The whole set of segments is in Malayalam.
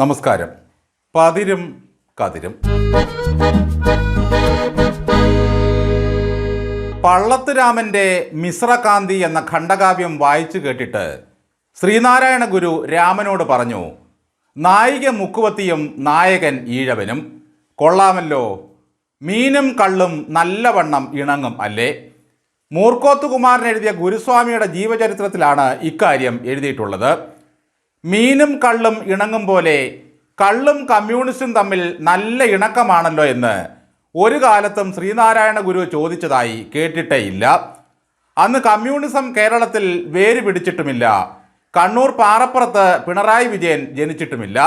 നമസ്കാരം. പതിരും കതിരും. പള്ളത്ത് രാമന്റെ മിശ്രകാന്തി എന്ന ഖണ്ഡകാവ്യം വായിച്ചു കേട്ടിട്ട് ശ്രീനാരായണ ഗുരു രാമനോട് പറഞ്ഞു നായിക മുക്കുവത്തിയും നായകൻ ഈഴവനും കൊള്ളാമല്ലോ. മീനും കള്ളും നല്ലവണ്ണം ഇണങ്ങും അല്ലേ? മൂർക്കോത്തുകുമാരൻ എഴുതിയ ഗുരുസ്വാമിയുടെ ജീവചരിത്രത്തിലാണ് ഇക്കാര്യം എഴുതിയിട്ടുള്ളത്. മീനും കള്ളും ഇണങ്ങും പോലെ കള്ളും കമ്മ്യൂണിസ്റ്റും തമ്മിൽ നല്ല ഇണക്കമാണല്ലോ എന്ന് ഒരു കാലത്തും ശ്രീനാരായണ ഗുരു ചോദിച്ചതായി കേട്ടിട്ടേയില്ല. അന്ന് കമ്മ്യൂണിസം കേരളത്തിൽ വേര് പിടിച്ചിട്ടുമില്ല. കണ്ണൂർ പാറപ്പുറത്ത് പിണറായി വിജയൻ ജനിച്ചിട്ടുമില്ല.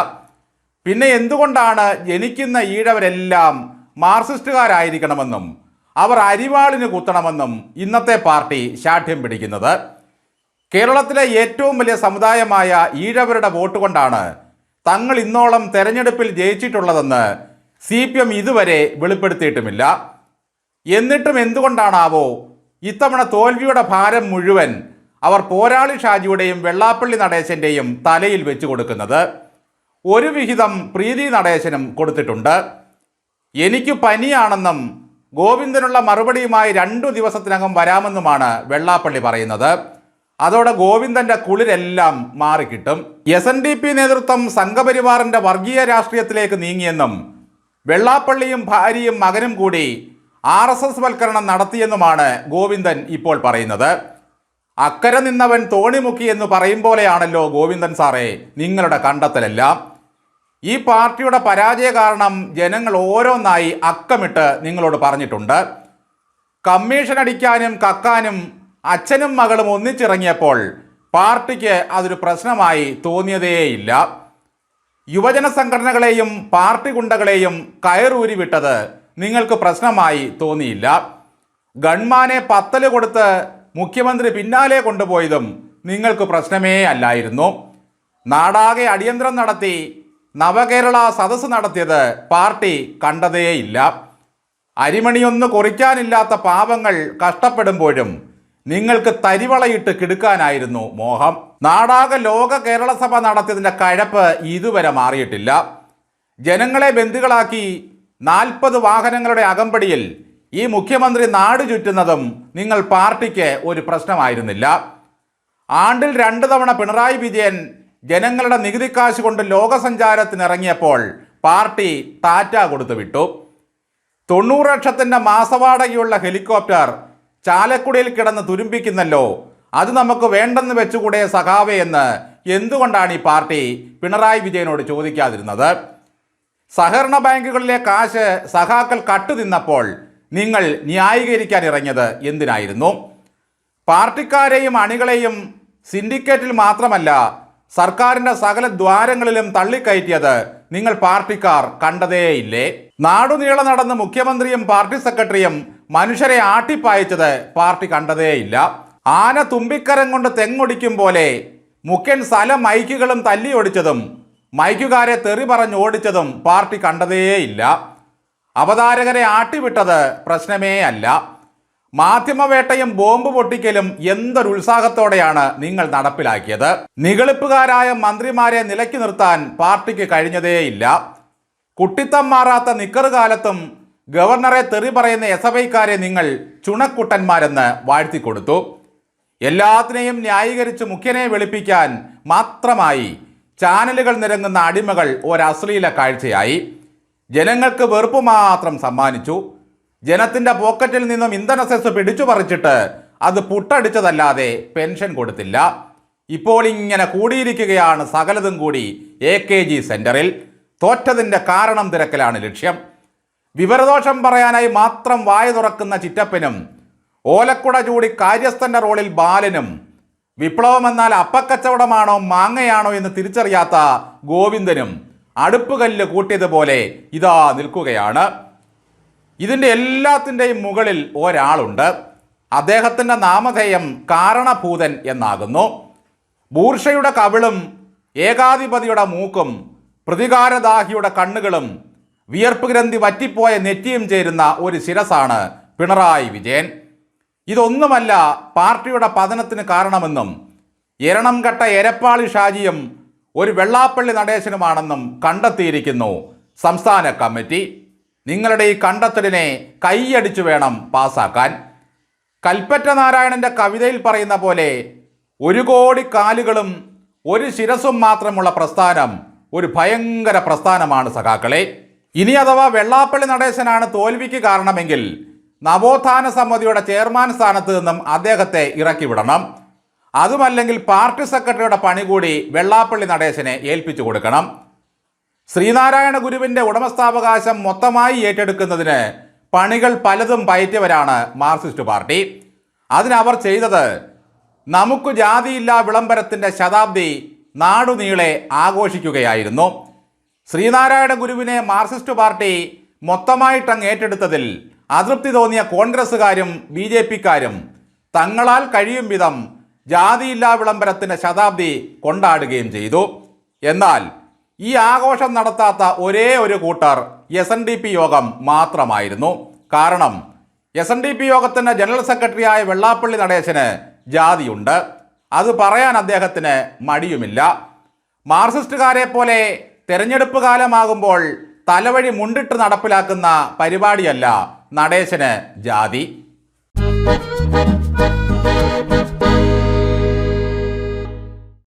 പിന്നെ എന്തുകൊണ്ടാണ് ജനിക്കുന്ന ഈഴവരെല്ലാം മാർക്സിസ്റ്റുകാരായിരിക്കണമെന്നും അവർ അരിവാളിന് കുത്തണമെന്നും ഇന്നത്തെ പാർട്ടി ശാഠ്യം പിടിക്കുന്നത്? കേരളത്തിലെ ഏറ്റവും വലിയ സമുദായമായ ഈഴവരുടെ വോട്ട് കൊണ്ടാണ് തങ്ങൾ ഇന്നോളം തെരഞ്ഞെടുപ്പിൽ ജയിച്ചിട്ടുള്ളതെന്ന് സി പി എം ഇതുവരെ വെളിപ്പെടുത്തിയിട്ടുമില്ല. എന്നിട്ടും എന്തുകൊണ്ടാണാവോ ഇത്തവണ തോൽവിയുടെ ഭാരം മുഴുവൻ അവർ പോരാളി ഷാജിയുടെയും വെള്ളാപ്പള്ളി നടേശന്റെയും തലയിൽ വെച്ച് കൊടുക്കുന്നത്. ഒരു വിഹിതം പ്രീതി നടേശനും കൊടുത്തിട്ടുണ്ട്. എനിക്ക് പനിയാണെന്നും ഗോവിന്ദനുള്ള മറുപടിയുമായി രണ്ടു ദിവസത്തിനകം വരാമെന്നുമാണ് വെള്ളാപ്പള്ളി പറയുന്നത്. അതോടെ ഗോവിന്ദന്റെ കുളിരെല്ലാം മാറിക്കിട്ടും. എസ് എൻ ഡി പി നേതൃത്വം സംഘപരിവാറിന്റെ വർഗീയ രാഷ്ട്രീയത്തിലേക്ക് നീങ്ങിയെന്നും വെള്ളാപ്പള്ളിയും ഭാര്യയും മകനും കൂടി ആർ എസ് എസ് വൽക്കരണം നടത്തിയെന്നുമാണ് ഗോവിന്ദൻ ഇപ്പോൾ പറയുന്നത്. അക്കരെ നിന്നവൻ തോണിമുക്കി എന്ന് പറയും പോലെയാണല്ലോ ഗോവിന്ദൻ സാറേ നിങ്ങളുടെ കണ്ടെത്തലെല്ലാം. ഈ പാർട്ടിയുടെ പരാജയ കാരണം ജനങ്ങൾ ഓരോന്നായി അക്കമിട്ട് നിങ്ങളോട് പറഞ്ഞിട്ടുണ്ട്. കമ്മീഷൻ അടിക്കാനും കക്കാനും അച്ഛനും മകളും ഒന്നിച്ചിറങ്ങിയപ്പോൾ പാർട്ടിക്ക് അതൊരു പ്രശ്നമായി തോന്നിയതേയില്ല. യുവജന സംഘടനകളെയും പാർട്ടി ഗുണ്ടകളെയും കയറൂരി വിട്ടത് നിങ്ങൾക്ക് പ്രശ്നമായി തോന്നിയില്ല. ഗൺമാനെ പത്തൽ കൊടുത്ത് മുഖ്യമന്ത്രി പിന്നാലെ കൊണ്ടുപോയതും നിങ്ങൾക്ക് പ്രശ്നമേ അല്ലായിരുന്നു. നാടാകെ അടിയന്തരം നടത്തി നവകേരള സദസ്സ് നടത്തിയത് പാർട്ടി കണ്ടതേയില്ല. അരിമണിയൊന്ന് കുറിക്കാനില്ലാത്ത പാപങ്ങൾ കഷ്ടപ്പെടുമ്പോഴും നിങ്ങൾക്ക് തരിവളയിട്ട് കിടുക്കാനായിരുന്നു മോഹം. നാടാകെ ലോക കേരള സഭ നടത്തിയതിന്റെ കഴപ്പ് ഇതുവരെ മാറിയിട്ടില്ല. ജനങ്ങളെ ബന്ധുക്കളാക്കി നാൽപ്പത് വാഹനങ്ങളുടെ അകമ്പടിയിൽ ഈ മുഖ്യമന്ത്രി നാട് ചുറ്റുന്നതും നിങ്ങൾ പാർട്ടിക്ക് ഒരു പ്രശ്നമായിരുന്നില്ല. ആണ്ടിൽ രണ്ട് തവണ പിണറായി വിജയൻ ജനങ്ങളുടെ നികുതി കാശ് കൊണ്ട് ലോകസഞ്ചാരത്തിനിറങ്ങിയപ്പോൾ പാർട്ടി ടാറ്റ കൊടുത്തു വിട്ടു തൊണ്ണൂറ് ലക്ഷത്തിന്റെ മാസവാടകയുള്ള ഹെലികോപ്റ്റർ ചാലക്കുടിയിൽ കിടന്ന് തുരുമ്പിക്കുന്നല്ലോ. അത് നമുക്ക് വേണ്ടെന്ന് വെച്ചുകൂടെ സഖാവേ എന്ന് എന്തുകൊണ്ടാണ് ഈ പാർട്ടി പിണറായി വിജയനോട് ചോദിക്കാതിരുന്നത്? സഹകരണ ബാങ്കുകളിലെ കാശ് സഖാക്കൾ കട്ടുതിന്നപ്പോൾ നിങ്ങൾ ന്യായീകരിക്കാൻ ഇറങ്ങിയത് എന്തിനായിരുന്നു? പാർട്ടിക്കാരെയും അണികളെയും സിൻഡിക്കേറ്റിൽ മാത്രമല്ല സർക്കാരിന്റെ സകല ദ്വാരങ്ങളിലും തള്ളിക്കയറ്റിയത് നിങ്ങൾ പാർട്ടിക്കാർ കണ്ടതേയില്ലേ? നാടുനീള നടന്ന് മുഖ്യമന്ത്രിയും പാർട്ടി സെക്രട്ടറിയും മനുഷ്യരെ ആട്ടിപ്പായച്ചത് പാർട്ടി കണ്ടതേയില്ല. ആന തുമ്പിക്കരം കൊണ്ട് തെങ്ങൊടിക്കും പോലെ മുഖ്യൻ സ്ഥല മൈക്കുകളും തല്ലി ഓടിച്ചതും മൈക്കുകാരെ തെറി പറഞ്ഞ് ഓടിച്ചതും പാർട്ടി കണ്ടതേയില്ല. അവതാരകരെ ആട്ടിവിട്ടത് പ്രശ്നമേ അല്ല. മാധ്യമവേട്ടയും ബോംബ് പൊട്ടിക്കലും എന്തൊരു ഉത്സാഹത്തോടെയാണ് നിങ്ങൾ നടപ്പിലാക്കിയത്? നികളിപ്പുകാരായ മന്ത്രിമാരെ നിലയ്ക്ക് നിർത്താൻ പാർട്ടിക്ക് കഴിഞ്ഞതേയില്ല. കുട്ടിത്തം മാറാത്ത നിക്കറ് കാലത്തും ഗവർണറെ തെറി പറയുന്ന എസ് എഫ് ഐക്കാരെ നിങ്ങൾ ചുണക്കുട്ടന്മാരെന്ന് വാഴ്ത്തിക്കൊടുത്തു. എല്ലാത്തിനെയും ന്യായീകരിച്ച് മുഖ്യനെ വെളുപ്പിക്കാൻ മാത്രമായി ചാനലുകൾ നിരങ്ങുന്ന അടിമകൾ ഒരശ്ലീല കാഴ്ചയായി. ജനങ്ങൾക്ക് വെറുപ്പ് മാത്രം സമ്മാനിച്ചു. ജനത്തിന്റെ പോക്കറ്റിൽ നിന്നും ഇന്ധന സെസ് പിടിച്ചു പറിച്ചിട്ട് അത് പുട്ടടിച്ചതല്ലാതെ പെൻഷൻ കൊടുത്തില്ല. ഇപ്പോൾ ഇങ്ങനെ കൂടിയിരിക്കുകയാണ് സകലതും കൂടി എ കെ ജി സെന്ററിൽ. തോറ്റതിന്റെ കാരണം തിരക്കലാണ് ലക്ഷ്യം. വിവരദോഷം പറയാനായി മാത്രം വായ തുറക്കുന്ന ചിറ്റപ്പനും ഓലക്കുട ചൂടി കാര്യസ്ഥന്റെ റോളിൽ ബാലനും വിപ്ലവം എന്നാൽ അപ്പക്കച്ചവടമാണോ മാങ്ങയാണോ എന്ന് തിരിച്ചറിയാത്ത ഗോവിന്ദനും അടുപ്പുകല്ല് കൂട്ടിയതുപോലെ ഇതാ നിൽക്കുകയാണ്. ഇതിന്റെ എല്ലാത്തിന്റെയും മുകളിൽ ഒരാളുണ്ട്. അദ്ദേഹത്തിന്റെ നാമധേയം കാരണഭൂതൻ എന്നാകുന്നു. ബൂർഷയുടെ കവിളും ഏകാധിപതിയുടെ മൂക്കും പ്രതികാരദാഹിയുടെ കണ്ണുകളും വിയർപ്പ് ഗ്രന്ഥി വറ്റിപ്പോയ നെറ്റിയും ചേരുന്ന ഒരു ശിരസാണ് പിണറായി വിജയൻ. ഇതൊന്നുമല്ല പാർട്ടിയുടെ പതനത്തിന് കാരണമെന്നും എരണം കെട്ട എരപ്പാളി ഷാജിയും ഒരു വെള്ളാപ്പള്ളി നടേശനുമാണെന്നും കണ്ടെത്തിയിരിക്കുന്നു സംസ്ഥാന കമ്മിറ്റി. നിങ്ങളുടെ ഈ കണ്ടെത്തലിനെ കൈയടിച്ചു വേണം പാസാക്കാൻ കൽപ്പറ്റ നാരായണന്റെ കവിതയിൽ പറയുന്ന പോലെ ഒരു കോടി കാലുകളും ഒരു ശിരസും മാത്രമുള്ള പ്രസ്ഥാനം ഒരു ഭയങ്കര പ്രസ്ഥാനമാണ് സഖാക്കളെ. ഇനി അഥവാ വെള്ളാപ്പള്ളി നടേശനാണ് തോൽവിക്ക് കാരണമെങ്കിൽ നവോത്ഥാന സമിതിയുടെ ചെയർമാൻ സ്ഥാനത്ത് നിന്നും അദ്ദേഹത്തെ ഇറക്കി വിടണം. അതുമല്ലെങ്കിൽ പാർട്ടി സെക്രട്ടറിയുടെ പണി കൂടി വെള്ളാപ്പള്ളി നടേശനെ ഏൽപ്പിച്ചു കൊടുക്കണം. ശ്രീനാരായണ ഗുരുവിന്റെ ഉടമസ്ഥാവകാശം മൊത്തമായി ഏറ്റെടുക്കുന്നതിന് പണികൾ പലതും പയറ്റിയവരാണ് മാർക്സിസ്റ്റ് പാർട്ടി. അതിനവർ ചെയ്തത് നമുക്ക് ജാതിയില്ലാ വിളംബരത്തിന്റെ ശതാബ്ദി നാടുനീളെ ആഘോഷിക്കുകയായിരുന്നു. ശ്രീനാരായണ ഗുരുവിനെ മാർക്സിസ്റ്റ് പാർട്ടി മൊത്തമായിട്ടങ്ങ് ഏറ്റെടുത്തതിൽ അതൃപ്തി തോന്നിയ കോൺഗ്രസ്സുകാരും ബി ജെ പിക്കാരും തങ്ങളാൽ കഴിയും വിധം ജാതിയില്ലാ വിളംബരത്തിന്റെ ശതാബ്ദി കൊണ്ടാടുകയും ചെയ്തു. എന്നാൽ ഈ ആഘോഷം നടത്താത്ത ഒരേ ഒരു കൂട്ടർ എസ് എൻ ഡി പി യോഗം മാത്രമായിരുന്നു. കാരണം എസ് എൻ ഡി പി യോഗത്തിന്റെ ജനറൽ സെക്രട്ടറിയായ വെള്ളാപ്പള്ളി നടേശന് ജാതിയുണ്ട്. അത് പറയാൻ അദ്ദേഹത്തിന് മടിയുമില്ല. മാർക്സിസ്റ്റുകാരെ പോലെ തെരഞ്ഞെടുപ്പ് കാലമാകുമ്പോൾ തലവഴി മുണ്ടിട്ട് നടപ്പിലാക്കുന്ന പരിപാടിയല്ല നടേശന് ജാതി.